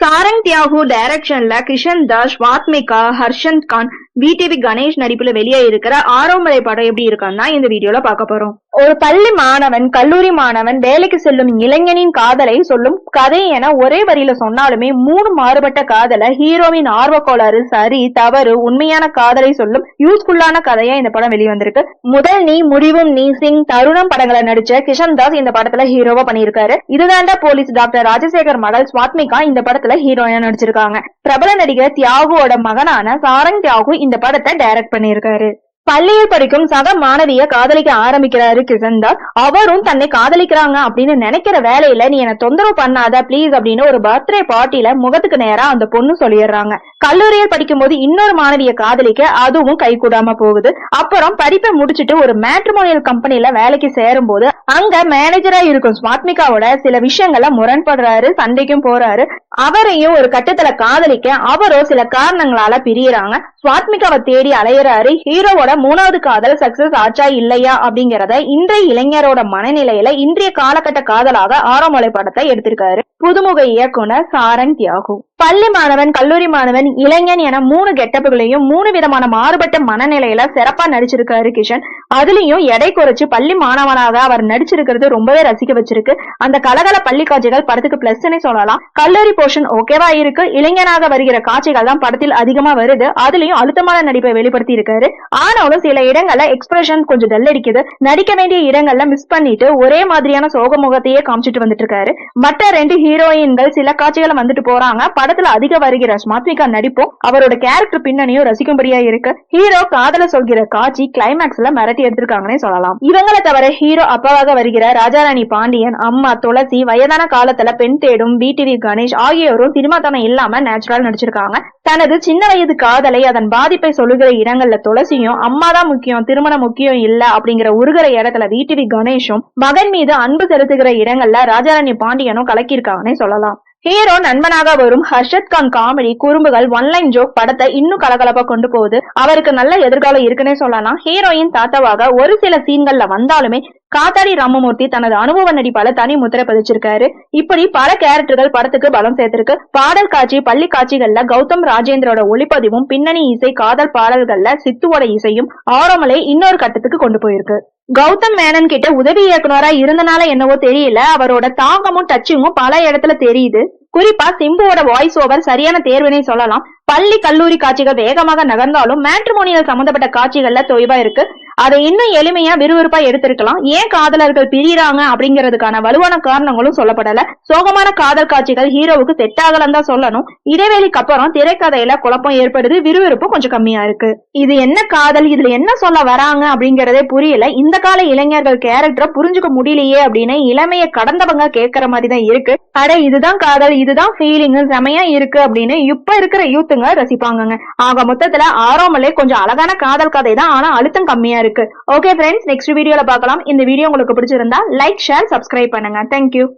சாரங் தியாகு டைரக்ஷன்ல கிஷன் தாஸ் வாத்மிகா ஹர்ஷந்த் கான் விடிவி கணேஷ் நடிப்புல வெளியே இருக்கிற ஆரோமலை படம் எப்படி இருக்கான்னா இந்த வீடியோல பார்க்க போறோம். ஒரு பள்ளி மாணவன் கல்லூரி மாணவன் வேலைக்கு செல்லும் இளைஞனின் காதலை சொல்லும் கதை என ஒரே வரியில சொன்னாலுமே மூணு மாறுபட்ட காதலை ஹீரோவின் ஆர்வக்கோளாறு சரி தவறு உண்மையான காதலை சொல்லும் யூஸ்ஃபுல்லான கதையா இந்த படம் வெளிவந்திருக்கு. முதல் நீ முடிவும் நீ சிங் தருணம் படங்களை நடிச்ச கிஷன் தாஸ் இந்த படத்துல ஹீரோவா பண்ணியிருக்காரு. இதுதாண்டா போலீஸ் டாக்டர் ராஜசேகர் மடல் ஸ்வாத்மிகா இந்த படத்துல ஹீரோயினா நடிச்சிருக்காங்க. பிரபல நடிகர் தியாகுவோட மகனான சாரங் தியாகு இந்த படத்தை டைரக்ட் பண்ணியிருக்காரு. பள்ளியில் படிக்கும் சக மாணவிய காதலிக்க ஆரம்பிக்கிறாரு கிஷன்தாஸ். அவரும் தன்னை காதலிக்கிறாங்க அப்படின்னு நினைக்கிற வேலையில நீ என்ன தொந்தரவு பண்ணாத ப்ளீஸ் அப்படின்னு ஒரு பர்த்டே பார்ட்டில முகத்துக்கு நேரா அந்த பொண்ணு சொல்லிடுறாங்க. கல்லூரியில் படிக்கும் போது இன்னொரு மாணவிய காதலிக்க அதுவும் கை கூடாம போகுது. அப்புறம் படிப்பை முடிச்சிட்டு ஒரு மேட்ரிமோனியல் கம்பெனில வேலைக்கு சேரும் போது அங்க மேனேஜரா இருக்கும் ஸ்வாத்மிகாவோட சில விஷயங்கள்ல முரண்படுறாரு சண்டைக்கும் போறாரு. அவரையும் ஒரு கட்டத்துல காதலிக்க அவரோ சில காரணங்களால பிரியறாங்க. ஸ்வாத்மிகாவை தேடி அலையறாரு. ஹீரோவோட மூணாவது காதல் சக்சஸ் ஆச்சா இல்லையா அப்படிங்கறத இன்றைய இளைஞரோட மனநிலையில இன்றைய காலகட்ட காதலாக ஆரோமலை படத்தை எடுத்திருக்காரு. புதுமுக இயக்குனர் சாரன் தியாகு. பள்ளி மாணவன் கல்லூரி மாணவன் இளைஞன் என மூணு கெட்டப்புகளையும் மூணு விதமான மாறுபட்ட மனநிலையில சிறப்பா நடிச்சிருக்காரு கிஷன். அதுலயும் எடை குறைச்சு பள்ளி மாணவனாக அவர் நடிச்சிருக்கிறது ரொம்பவே ரசிக்க வச்சிருக்கு. அந்த கலகல பள்ளி காட்சிகள் படத்துக்கு பிளஸ்ன்னு சொல்லலாம். கல்லூரி போர்ஷன் ஓகேவா இருக்கு. இளைஞனாக வருகிற காட்சிகள் தான் படத்தில் அதிகமா வருது. அதுலயும் அழுத்தமான நடிப்பை வெளிப்படுத்தி இருக்காரு. ஆனாலும் சில இடங்கள்ல எக்ஸ்பிரஷன் கொஞ்சம் டல்லடிக்குது நடிக்க வேண்டிய இடங்கள்ல மிஸ் பண்ணிட்டு ஒரே மாதிரியான சோக முகத்தையே காமிச்சிட்டு வந்துட்டு இருக்காரு. மற்ற ரெண்டு ஹீரோயின்கள் சில காட்சிகளை வந்துட்டு போறாங்க. படத்துல அதிக வருகிற ஸ்மாத்விகா நடிப்பும் அவரோட கேரக்டர் பின்னணியும் ரசிக்கும்படியா இருக்கு. ஹீரோ காதல சொல்கிற காட்சி கிளைமேக்ஸ்ல மிரட்டி எடுத்திருக்காங்கன்னே சொல்லலாம். இவங்களை தவிர ஹீரோ அப்பாவாக வருகிற ராஜாராணி பாண்டியன் அம்மா துளசி வயதான காலத்துல பெண் தேடும் பிடிவி கணேஷ் ஆகியோரும் சினிமா தனம் இல்லாம நேச்சுரல் நடிச்சிருக்காங்க. தனது சின்ன வயது காதலை அதன் பாதிப்பை சொல்லுகிற இடங்கள்ல துளசியும் அம்மா தான் முக்கியம் திருமணம் முக்கியம் இல்ல அப்படிங்கிற உருகிற இடத்துல வீட்டிவி கணேஷும் மகன் மீது அன்பு செலுத்துகிற இடங்கள்ல ராஜாராணி பாண்டியனும் கலக்கியிருக்காங்கன்னே சொல்லலாம். ஹீரோ நண்பனாக வரும் ஹர்ஷத் கான் காமெடி குறும்புகள் ஒன்லைன் ஜோக் படத்தை இன்னும் கலகலப்பா கொண்டு போகுது. அவருக்கு நல்ல எதிர்காலம் இருக்குன்னே சொல்லலாம். ஹீரோயின் தாத்தாவாக ஒரு சில சீன்கள்ல வந்தாலுமே காத்தாடி ராமமூர்த்தி தனது அனுபவ நடிப்பால தனி முத்திரை பதிச்சிருக்காரு. இப்படி பல கேரக்டர்கள் படத்துக்கு பலம் சேர்த்திருக்கு. பாடல் காட்சி பள்ளி காட்சிகள்ல கௌதம் ராஜேந்திரோட ஒளிப்பதிவும் பின்னணி இசை காதல் பாடல்கள்ல சித்துவோட இசையும் ஆரோமலை இன்னொரு கட்டத்துக்கு கொண்டு போயிருக்கு. கௌதம் மேனன் கிட்ட உதவி இயக்குனரா இருந்தனால என்னவோ தெரியல. அவரோட தாங்கமும் டச்சிங்கும் பல இடத்துல தெரியுது. குறிப்பா சிம்புவோட வாய்ஸ் ஓவர் சரியான தேர்வினை சொல்லலாம். பள்ளி கல்லூரி காட்சிகள் வேகமாக நகர்ந்தாலும் மேட்ரிமோனியல் சம்பந்தப்பட்ட காட்சிகள்ல தொய்வா இருக்கு. அதை இன்னும் எளிமையா விறுவிறுப்பா எடுத்திருக்கலாம். ஏன் காதலர்கள் பிரியறாங்க அப்படிங்கிறதுக்கான வலுவான காரணங்களும் சொல்லப்படல. சோகமான காதல் காட்சிகள் ஹீரோவுக்கு செட் ஆகலன்னு தான் சொல்லணும். இடைவேளைக்கு அப்புறம் திரைக்கதையில குழப்பம் ஏற்படுது விறுவிறுப்பு கொஞ்சம் கம்மியா இருக்கு. இது என்ன காதல்? இதுல என்ன சொல்ல வராங்க அப்படிங்கறதே புரியல. இந்த கால இளைஞர்கள் கேரக்டரை புரிஞ்சுக்க முடியலையே அப்படின்னு இளமைய கடந்தவங்க கேட்கற மாதிரி தான் இருக்கு. அட இதுதான் காதல் இதுதான் ஃபீலிங் செமையா இருக்கு அப்படின்னு இப்ப இருக்கிற யூத்துங்க ரசிப்பாங்கங்க. ஆக மொத்தத்துல ஆரோமலே கொஞ்சம் அழகான காதல் கதை தான் ஆனா அழுத்தம் கம்மியா இருக்கு. இருக்கு. ஓகே ஃப்ரெண்ட்ஸ் நெக்ஸ்ட் வீடியோல பார்க்கலாம். இந்த வீடியோ உங்களுக்கு பிடிச்சிருந்தா லைக் ஷேர் சப்ஸ்கிரைப் பண்ணுங்க. Thank you